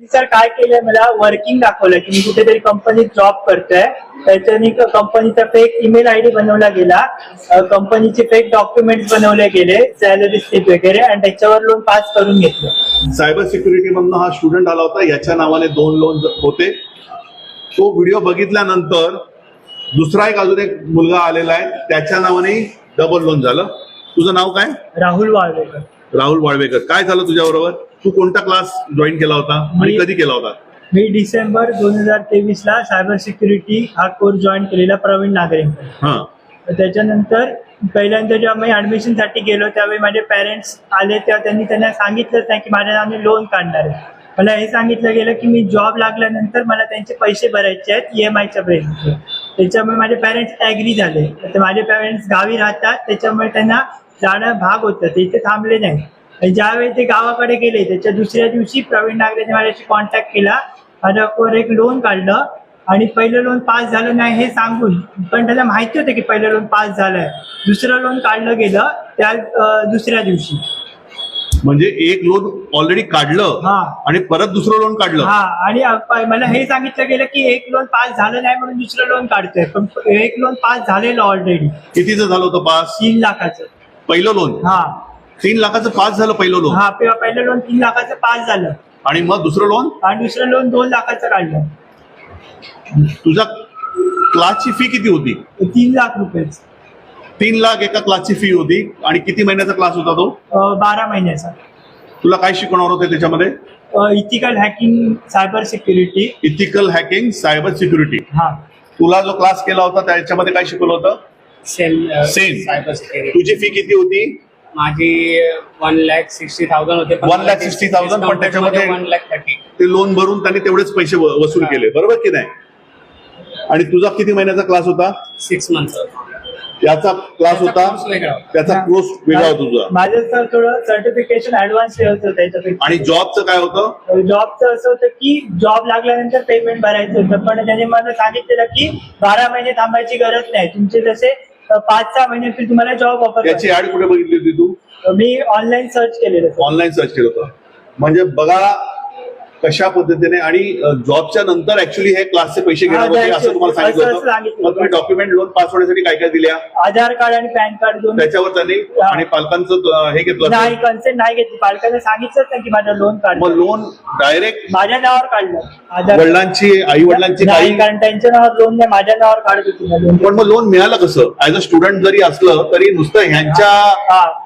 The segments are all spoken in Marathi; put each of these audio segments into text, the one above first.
सर काय केलंय? मला वर्किंग दाखवलं की मी कुठेतरी कंपनीत जॉब करतोय. त्याच्यानी कंपनीचा फेक ईमेल आय डी बनवला गेला. कंपनीचे फेक डॉक्युमेंट्स बनवले गेले सॅलरी स्लिप वगैरे आणि त्याच्यावर लोन पास करून घेतलं. सायबर सिक्युरिटी मधनं हा स्टुडंट आला होता. याच्या नावाने दोन लोन होते. तो व्हिडिओ बघितल्यानंतर दुसरा एक अजून एक मुलगा आलेला आहे. त्याच्या नावाने डबल लोन झालं. तुझं नाव काय? राहुल वाळवेकर. राहुल वाळवेकर काय झालं तुझ्या बरोबर तू कोणता क्लास जॉईन केला होता आणि मी- कधी केला होता? मी डिसेंबर दोन हजार तेवीस ला सायबर सिक्युरिटी हा कोर्स जॉईन केलेला प्रवीण नागरेंकडे हा. तर त्याच्यानंतर पहिल्यांदा जेव्हा मी ऍडमिशनसाठी गेलो त्यावेळी माझे पेरेंट्स आले तेव्हा त्यांनी त्यांना सांगितलंच नाही की माझ्या नावाने लोन काढणार आहे. मला हे सांगितलं गेलं की मी जॉब लागल्यानंतर मला त्यांचे पैसे भरायचे आहेत ई एम आयच्या बेसिसवर त्याच्यामुळे माझे पेरेंट्स ॲग्री झाले. तर माझे पेरेंट्स गावी राहतात त्याच्यामुळे त्यांना जाणं भाग होतं. ते इथे थांबले नाही. ज्यावेळी ते गावाकडे गेले त्याच्या दुसऱ्या दिवशी प्रवीण नागरेने माझ्याशी कॉन्टॅक्ट केला. माझ्यावर एक लोन काढलं. आणि पहिलं लोन पास झालं नाही हे सांगून पण त्याला माहिती होतं की पहिलं लोन पास झालंय. दुसरं लोन काढलं गेलं त्या दुसऱ्या दिवशी. म्हणजे एक लोन ऑलरेडी काढलं हा. आणि परत दुसरं लोन काढलं. हा आणि मला हे सांगितलं गेलं की एक लोन पास झालं नाही म्हणून दुसरं लोन काढतोय. पण एक लोन पास झालेलं ऑलरेडी कितीचं झालं होतं पास तीन लाखाचं. पहिलं लोन हा. तीन लाखाचं पास झालं पहिलं लोन हा प- पहिलं लोन तीन लाखाचं पास झालं. आणि मग दुसरं लोन आणि दुसरं लोन दोन लाखाचं काढलं. तुझ्या क्लासची फी किती होती? तीन लाख रुपयेच तीन लाख एका क्लासची फी होती. आणि किती महिन्याचा क्लास होता तो? अं, बारा महिन्याचा. तुला काय शिकवणार होते त्याच्यामध्ये? Ethical hacking cyber security ethical hacking cyber security हा. तुला जो क्लास केला होता त्याच्यामध्ये काय शिकवलं होतं? Same Same. सायबर सिक्युरिटी तुझी फी किती होती? माझी वन लॅक सिक्स्टी थाउजंड होते. One lakh sixty thousand, पण त्याच्यामध्ये- वन लॅक थर्टी ते लोन भरून त्यांनी तेवढेच पैसे व- वसूल केले. बरोबर की नाही? आणि तुझा किती महिन्याचा क्लास होता? सिक्स मंथ याचा क्लास होता. त्याचा कोर्स वेगळा होता तुझा. माझं सर थोडं सर्टिफिकेशन ऍडव्हान्स होतं त्याच्यापेक्षा. आणि जॉबचं काय होतं? जॉबचं असं होतं की जॉब लागल्यानंतर पेमेंट भरायचं होतं. पण त्याने मला सांगितलेलं की बारा महिने थांबायची गरज नाही. तुमचे जसे पाच सहा महिन्यातील तुम्हाला जॉब ऑफर त्याची ऍड कुठे बघितली होती तू? मी ऑनलाईन सर्च केलेलं ऑनलाईन सर्च केलं होतं. म्हणजे बघा कशा पद्धतीने आणि जॉबच्या नंतर ऍक्च्युली हे क्लासचे पैसे घेणार असं तुम्हाला. सांगितलं होतं. सांगितलं मग तुम्ही. डॉक्युमेंट लोन पास होण्यासाठी काय काय दिल्या? आधार कार्ड आणि पॅन कार्ड त्याच्यावर त्यांनी. आणि पालकांचं हे घेतलं नाही कन्सेंट नाही घेतली. पालकांना सांगितलंच नाही की माझं लोन मग काढलं लोन डायरेक्ट माझ्या नावावर काढलं. वडिलांची आई वडिलांची नाही काही कारण त्यांच्या नावावर लोन नाही माझ्या नावावर काढत होती पण मग लोन मिळालं कसं? ऍज अ स्टुडंट जरी असलं तरी नुसतं ह्यांच्या.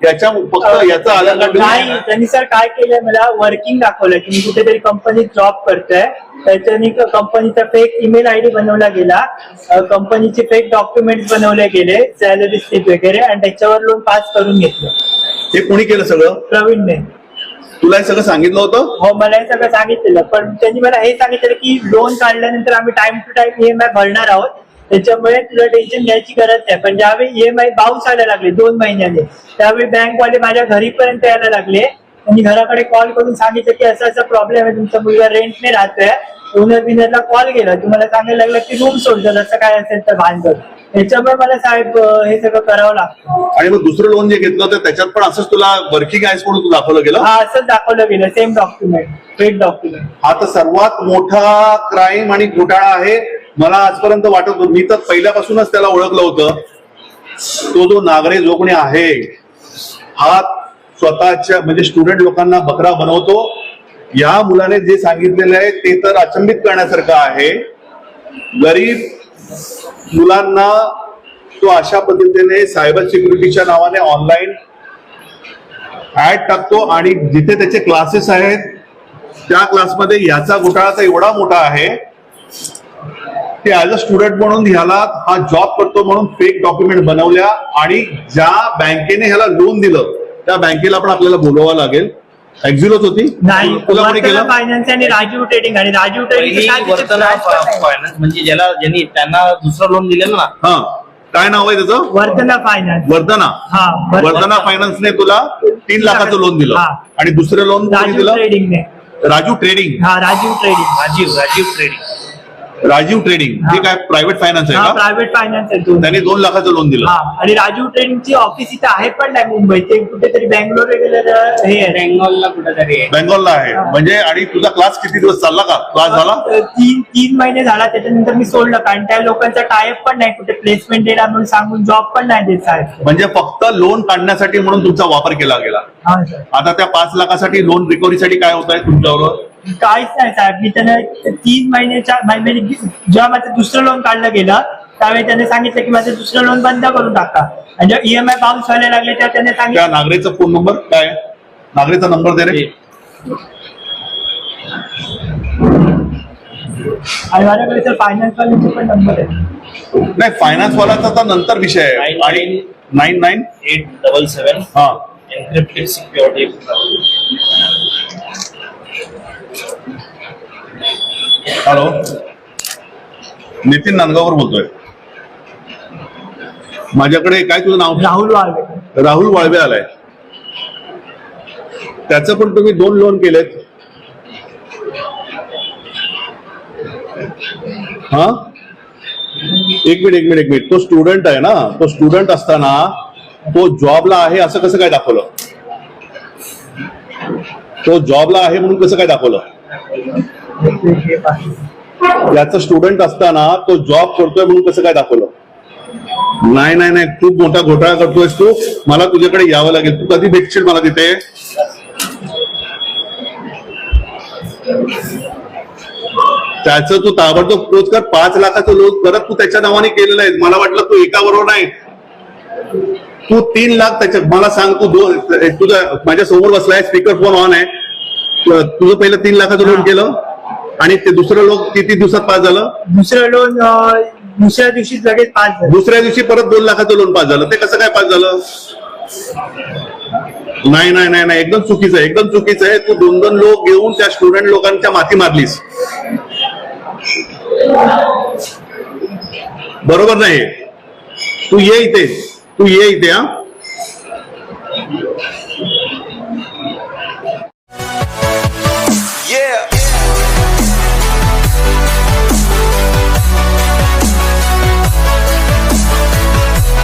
याच्या फक्त याचं आधार कार्ड नाही त्यांनी सर काय केलंय? मला वर्किंग दाखवलं की मी कुठेतरी कंपनीत जॉब करतोय. त्याच्यानी कंपनीचा फेक ईमेल आय डी बनवला गेला. कंपनीचे फेक डॉक्युमेंट्स बनवले गेले सॅलरी स्लिप वगैरे आणि त्याच्यावर लोन पास करून घेतलं. हे कोणी केलं सगळं? प्रवीणने तुला हे सगळं सांगितलं होतं? हो मला हे सगळं सांगितलेलं. पण त्यांनी मला हे सांगितलेलं की लोन काढल्यानंतर आम्ही टाइम टू टाइम ईएमआय भरणार आहोत. त्याच्यामुळे तुला टेन्शन घ्यायची गरज नाही. पण ज्यावेळी ईएमआय बाउन्स आला लागले दोन महिन्याने त्यावेळी बँकवाले माझ्या घरीपर्यंत यायला लागले. त्यांनी घराकडे कॉल करून सांगितलं की असा असा प्रॉब्लेम आहे तुमचा मुलगा रेंटने राहतोय. ओनर बिनरला कॉल केला. तुम्हाला सांगायला लागलं की रूम सोडतो जसं काय असेल तर भांडवल त्याच्यामुळे मला साहेब हे सगळं करावं लागतं. आणि मग दुसरं लोन जे घेतलं होतं त्याच्यात पण असंच तुला वर्किंग आहेस म्हणून तू दाखवलं गेलं? हा असंच दाखवलं गेलं. सेम डॉक्युमेंट फेक डॉक्युमेंट हा तर सर्वात मोठा क्राईम आणि घोटाळा आहे. मला आजपर्यंत वाटत होतं मी तर पहिल्यापासूनच त्याला ओळखलं होतं. तो जो नागरे जो कोणी आहे हा स्वतःच्या म्हणजे स्टुडंट लोकांना बकरा बनवतो. या मुलाने जे सांगितलेलं आहे ते तर अचंबित करण्यासारखं आहे. गरीब मुलांना तो अशा पद्धतीने सायबर सिक्युरिटीच्या नावाने ऑनलाईन ऍड टाकतो आणि जिथे त्याचे क्लासेस आहेत त्या क्लासमध्ये याचा घोटाळा तर एवढा मोठा आहे की ऍज अ स्टुडंट म्हणून ह्याला हा जॉब करतो म्हणून फेक डॉक्युमेंट बनवल्या आणि ज्या बँकेने ह्याला लोन दिलं त्या बँकेला पण आपल्याला बोलवावं लागेल. एक्झिलोच होती. नाही तुला कोणी केलं? फायनान्स आणि राजीव ट्रेडिंग आणि राजीव पहिली ट्रेडिंग वर्तना फायनान्स म्हणजे ज्याला ज्यांनी त्यांना दुसरं लोन दिलेलं ना. हा. काय नाव आहे त्याचं? वर्धना फायनान्स वर्धना हा वर- वर्धना फायनान्सने तुला तीन लाखाचं लोन दिलं. हा. आणि दुसरं लोन कोणी राजीव दिलं? ट्रेडिंगने राजू ट्रेडिंग हा Rajeev trading Rajeev Rajeev trading Rajeev trading हे. काय प्रायव्हेट फायनान्स आहे हा का? प्रायव्हेट फायनान्स आहे दोन त्यांनी दोन लाखाचं लोन दिलं. हा आणि राजीव ट्रेडिंगची ऑफिस इथे आहे पण नाही मुंबईत ते कुठेतरी बँगलोर वगैरे हे बेंगॉलला कुठेतरी आहे. बेंगॉलला आहे. म्हणजे आणि तुझा क्लास किती दिवस चालला का? क्लास झाला? तीन तीन महिने झाला. त्याच्यानंतर मी सोडलं. कारण त्या लोकांचा टायप पण नाही. कुठे प्लेसमेंट देणार म्हणून सांगून जॉब पण नाही देत साहेब. म्हणजे फक्त लोन काढण्यासाठी म्हणून तुमचा वापर केला गेला. हा सर आता त्या पाच लाखासाठी लोन रिकव्हरीसाठी काय होत आहे तुमच्यावर काहीच नाही साहेब. मी त्यांना तीन महिन्याच्या महिन्याने जेव्हा माझं दुसरं लोन काढलं गेलं त्यावेळी त्याने सांगितलं की माझं दुसरं लोन बंद करून टाका. आणि जेव्हा ईएमआय बाउन्स व्हायला लागले तेव्हा त्याने त्या सांगितलं नागरेचा फोन नंबर काय? आहे? नागरेचा नंबर दे रे. आणि माझ्याकडे सर फायनान्स वाल्यांचे पण नंबर आहे नाही फायनान्स वालाचा तर नंतर विषय आहे. आणि nine nine eight double seven हा. Encrypted security hello. Nitin Nandgaonkar बोलतोय. माझ्याकडे काय तुझं नाव? राहुल वाळवे. राहुल वाळवे आलाय. त्याचं पण तुम्ही दोन लोन केलेत. हा? एक मिनिट एक मिनिट एक मिनिट. तो स्टुडंट आहे ना? तो स्टुडंट असताना तो जॉबला आहे असं कसं काय दाखवलं? तो जॉबला आहे म्हणून कसं काय दाखवलं? याचं स्टुडंट असताना तो जॉब करतोय म्हणून कसं काय दाखवलं? नाही नाही नाही. खूप मोठा घोटाळा करतोयस तू. मला तुझ्याकडे यावं लागेल. तू कधी भेटशील मला तिथे? त्याचं तू ताबडतोब क्लोज कर. पाच लाखाचं लोन परत तू त्याच्या नावाने केलेलं आहे. मला वाटलं तू एका बरोबर नाही. तू तीन लाख त्याच्या मला सांग तू दोन तुझ्या माझ्यासमोर बसलाय. स्पीकर फोन ऑन आहे. तुझं पहिलं तीन लाखाचं लोन केलं? आणि ते दुसरं लोक किती दिवसात पास झालं? दुसरं लोन दुसऱ्या दिवशी लगेच पाच झालं. दुसऱ्या दिवशी परत दोन लाखाचं लोन पास झालं. ते कसं काय पास झालं? नाही नाही नाही नाही. एकदम चुकीचं आहे. एकदम चुकीचं आहे. तू दोन दोन लोक घेऊन त्या स्टुडंट लोकांच्या माथी मारलीस. बरोबर नाही तू ये इथे. तू ये इथे हा.